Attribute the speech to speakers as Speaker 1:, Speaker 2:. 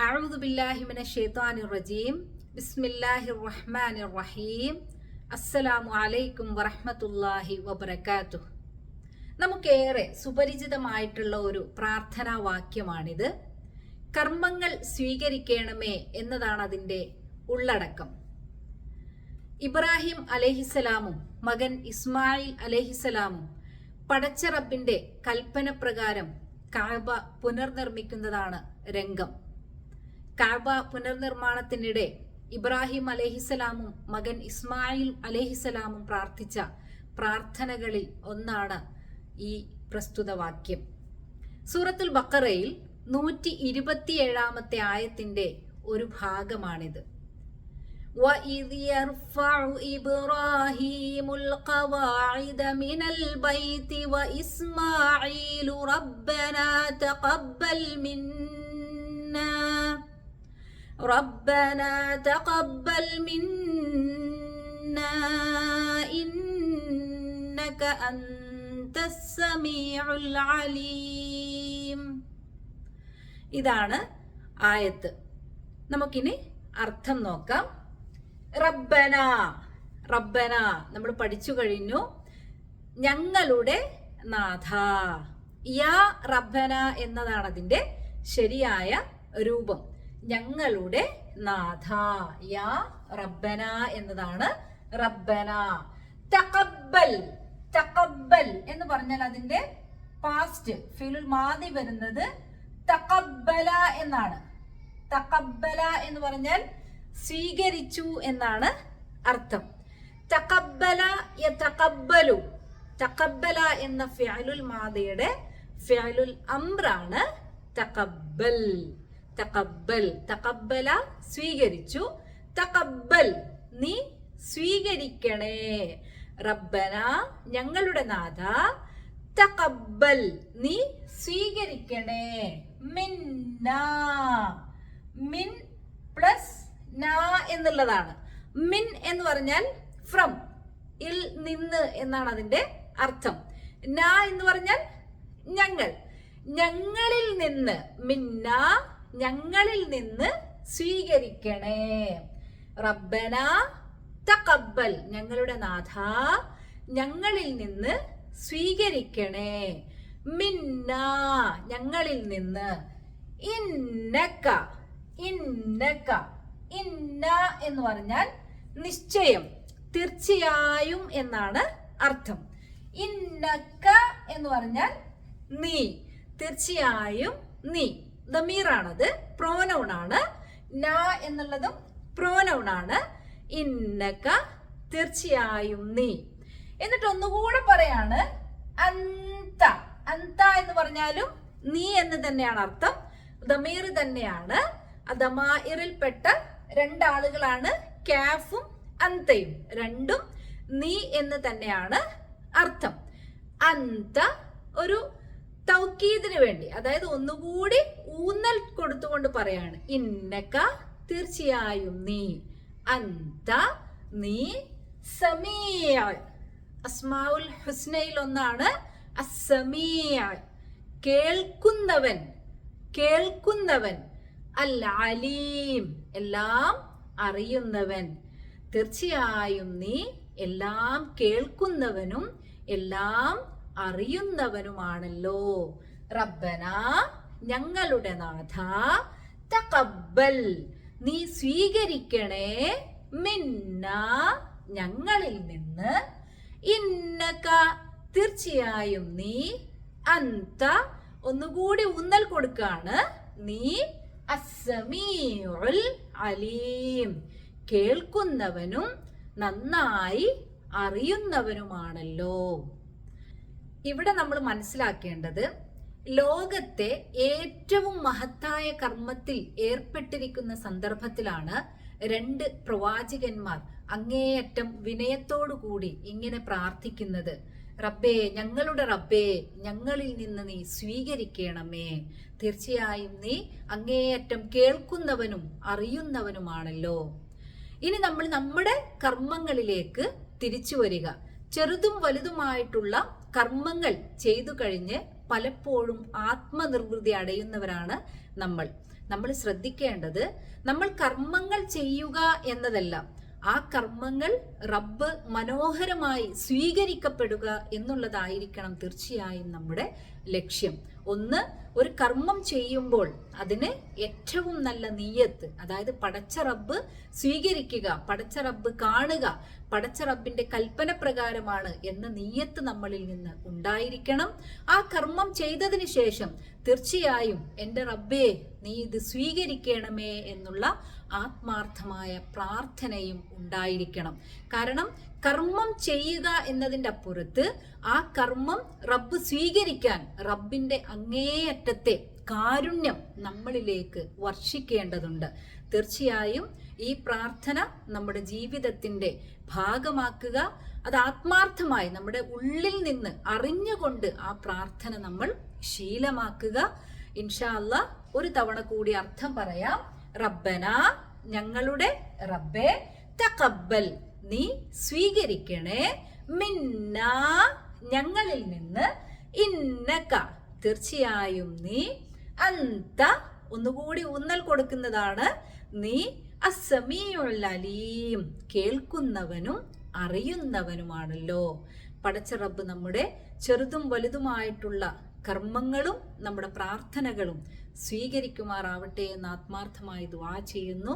Speaker 1: أعوذ بالله من الشيطان الرجيم بسم الله الرحمن الرحيم അസ്സലാമു അലൈക്കും വറഹ്മത്തുള്ളാഹി വബറകാതുഹു നമുക്കേറെ സുപരിചിതമായിട്ടുള്ള ഒരു പ്രാർത്ഥനാ വാക്യമാണിത് കർമ്മങ്ങൾ സ്വീകരിക്കണമേ എന്നതാണ് അതിൻ്റെ ഉള്ളടക്കം ഇബ്രാഹിം അലഹിസലാമും മകൻ ഇസ്മായിൽ അലഹിസലാമും പടച്ച റബ്ബിന്റെ കൽപ്പന പ്രകാരം കാബ പുനർനിർമ്മിക്കുന്നതാണ് രംഗം കാബ പുനർനിർമ്മാണത്തിനിടെ ഇബ്രാഹിം അലഹിസലാമും മകൻ ഇസ്മായിൽ അലഹിസലാമും പ്രാർത്ഥിച്ച പ്രാർത്ഥനകളിൽ ഒന്നാണ് ഈ പ്രസ്തുത വാക്യം സൂറത്തുൽ ബക്കറയിൽ നൂറ്റി ഇരുപത്തിയേഴാമത്തെ ആയത്തിന്റെ ഒരു ഭാഗമാണിത് وَإِذْ يَرْفَعُ إِبْرَاهِيمُ الْقَوَاعِدَ مِنَ الْبَيْتِ وَإِسْمَاعِيلُ رَبَّنَا تَقَبَّلْ مِنَّا رَبَّنَا تَقَبَّلْ مِنَّا إِنَّكَ أَنْتَ السَّمِيعُ الْعَلِيمُ ഇതാണ് ആയത്ത് നമുക്കിനി അർത്ഥം നോക്കാം റബ്ബന റബ്ബന നമ്മൾ പഠിച്ചു കഴിഞ്ഞു ഞങ്ങളുടെ നാഥ യാ റബ്ബന എന്നതാണ് അതിന്റെ ശരിയായ രൂപം ഞങ്ങളുടെ നാഥ. യാ റബ്ബന എന്നതാണ് റബ്ബന. തഖബ്ബൽ തഖബ്ബൽ എന്ന് പറഞ്ഞാൽ അതിന്റെ പാസ്റ്റ് ഫിലുൽ മാതി വരുന്നത് തഖബ്ബല എന്നാണ്. തഖബ്ബല എന്ന് പറഞ്ഞാൽ സ്വീകരിച്ചു എന്നാണ് അർത്ഥം. തഖബ്ബല യതഖബ്ബലു തഖബ്ബല. എന്ന ഫിഅലുൽ മാദിയുടെ ഫിഅലുൽ അംറാണ് തക്കബൽ തക്കബൽ. തക്കബല സ്വീകരിച്ചു. തക്കബൽ നീ സ്വീകരിക്കണേ. റബ്ബന ഞങ്ങളുടെ നാഥ. തക്കബൽ നീ സ്വീകരിക്കണേ. മിന്ന. മിൻ പ്ലസ് ന എന്നുള്ളതാണ്. മിൻ എന്ന് പറഞ്ഞാൽ ഫ്രം ഇൽ നിന്ന് എന്നാണ് അതിന്റെ അർത്ഥം. ന എന്ന് പറഞ്ഞാൽ ഞങ്ങൾ. ഞങ്ങളിൽ നിന്ന് മിന്ന ഞങ്ങളിൽ നിന്ന് സ്വീകരിക്കണേ. റബ്ബന തക്കബൽ ഞങ്ങളുടെ നാഥ ഞങ്ങളിൽ നിന്ന് സ്വീകരിക്കണേ. മിന്ന ഞങ്ങളിൽ നിന്ന്. ഇന്നക്ക ഇന്നക്ക ഇന്ന എന്ന് പറഞ്ഞാൽ നിശ്ചയം തീർച്ചയായും എന്നാണ് അർത്ഥം. ഇന്നക്ക എന്ന് പറഞ്ഞാൽ നീ തീർച്ചയായും നീ. ദമീറാണത് പ്രോനൗൺ ആണ്. ന എന്നുള്ളതും പ്രോനൗൺ ആണ്. ഇന്നക്ക തീർച്ചയായും നീ. എന്നിട്ട് ഒന്നുകൂടെ പറയാണ്. അന്ത. അന്ത എന്ന് പറഞ്ഞാലും നീ എന്ന് തന്നെയാണ് അർത്ഥം. ദമീർ തന്നെയാണ്. ദമായിറിൽപ്പെട്ട രണ്ടാളുകളാണ്. കാഫും അന്തയും. രണ്ടും നീ എന്ന് തന്നെയാണ് അർത്ഥം. അന്ത ഒരു തൗക്കീദിന് വേണ്ടി അതായത് ഒന്നുകൂടി ഊന്നൽ കൊടുത്തുകൊണ്ട് പറയാണ്. ഇന്നക്ക തീർച്ചയായും നീ അന്ത നീ സമീയ. അസ്മാവുൽ ഹുസ്നയിൽ ഒന്നാണ് അസമീയ. കേൾക്കുന്നവൻ കേൾക്കുന്നവൻ അൽ അലീം എല്ലാം അറിയുന്നവൻ. തീർച്ചയായും നീ എല്ലാം കേൾക്കുന്നവനും എല്ലാം അറിയുന്നവനുമാണല്ലോ. റബ്ബന ഞങ്ങളുടെ നാഥ തകബൽ നീ സ്വീകരിക്കണേ മിന്ന ഞങ്ങളിൽ നിന്ന്. ഇന്നക തീർച്ചയായും നീ അന്ത. ഒന്നുകൂടി ഊന്നൽ കൊടുക്കാണ്. നീ അസമീഉൽ അലീം. കേൾക്കുന്നവനും നന്നായി അറിയുന്നവനുമാണല്ലോ. ഇവിടെ നമ്മൾ മനസ്സിലാക്കേണ്ടത് ലോകത്തെ ഏറ്റവും മഹത്തായ കർമ്മത്തിൽ ഏർപ്പെട്ടിരിക്കുന്ന സന്ദർഭത്തിലാണ് രണ്ട് പ്രവാചകന്മാർ അങ്ങേയറ്റം വിനയത്തോടു കൂടി ഇങ്ങനെ പ്രാർത്ഥിക്കുന്നത്. റബ്ബേ ഞങ്ങളുടെ റബ്ബേ ഞങ്ങളിൽ നിന്ന് നീ സ്വീകരിക്കണമേ. തീർച്ചയായും നീ അങ്ങേയറ്റം കേൾക്കുന്നവനും അറിയുന്നവനുമാണല്ലോ. ഇനി നമ്മൾ നമ്മുടെ കർമ്മങ്ങളിലേക്ക് തിരിച്ചു വരിക. ചെറുതും വലുതുമായിട്ടുള്ള കർമ്മങ്ങൾ ചെയ്തു കഴിഞ്ഞ് പലപ്പോഴും ആത്മനിർവൃതി അടയുന്നവരാണ് നമ്മൾ. നമ്മൾ ശ്രദ്ധിക്കേണ്ടത് നമ്മൾ കർമ്മങ്ങൾ ചെയ്യുക എന്നതല്ല. ആ കർമ്മങ്ങൾ റബ്ബ് മനോഹരമായി സ്വീകരിക്കപ്പെടുക എന്നുള്ളതായിരിക്കണം തീർച്ചയായും നമ്മുടെ ലക്ഷ്യം. ഒന്ന് ഒരു കർമ്മം ചെയ്യുമ്പോൾ അതിന് ഏറ്റവും നല്ല നീയത്ത് അതായത് പടച്ച റബ്ബ് സ്വീകരിക്കുക പടച്ച റബ്ബ് കാണുക പടച്ച റബ്ബിന്റെ കൽപ്പന പ്രകാരമാണ് എന്ന നീയത്ത് നമ്മളിൽ നിന്ന് ഉണ്ടായിരിക്കണം. ആ കർമ്മം ചെയ്തതിന് ശേഷം തീർച്ചയായും എന്റെ റബ്ബേ നീ ഇത് സ്വീകരിക്കണമേ എന്നുള്ള ആത്മാർത്ഥമായ പ്രാർത്ഥനയും ഉണ്ടായിരിക്കണം. കാരണം കർമ്മം ചെയ്യുക എന്നതിന്റെ അപ്പുറത്ത് ആ കർമ്മം റബ്ബ് സ്വീകരിക്കാൻ റബ്ബിന്റെ അങ്ങേയറ്റത്തെ കാരുണ്യം നമ്മളിലേക്ക് വർഷിക്കേണ്ടതുണ്ട്. തീർച്ചയായും ഈ പ്രാർത്ഥന നമ്മുടെ ജീവിതത്തിന്റെ ഭാഗമാക്കുക. അത് ആത്മാർത്ഥമായി നമ്മുടെ ഉള്ളിൽ നിന്ന് അറിഞ്ഞുകൊണ്ട് ആ പ്രാർത്ഥന നമ്മൾ ശീലമാക്കുക. ഇൻഷാ അല്ലാ ഒരു തവണ കൂടി അർത്ഥം പറയാം. റബ്ബന ഞങ്ങളുടെ റബ്ബെ തഖബ്ബൽ. നീ സ്വീകരിക്കണേ. മിന്ന ഞങ്ങളിൽ നിന്ന് ഇന്നക തീർച്ചയായും നീ അന്ത ഒന്നുകൂടി ഊന്നൽ കൊടുക്കുന്നതാണ്. നീ അസമീഉൽ അലീം. കേൾക്കുന്നവനും അറിയുന്നവനുമാണല്ലോ. പടച്ച റബ്ബ് നമ്മുടെ ചെറുതും വലുതുമായിട്ടുള്ള കർമ്മങ്ങളും നമ്മുടെ പ്രാർത്ഥനകളും സ്വീകരിക്കുമാറാവട്ടെ എന്ന് ആത്മാർത്ഥമായി ദ്വാ ചെയ്യുന്നു.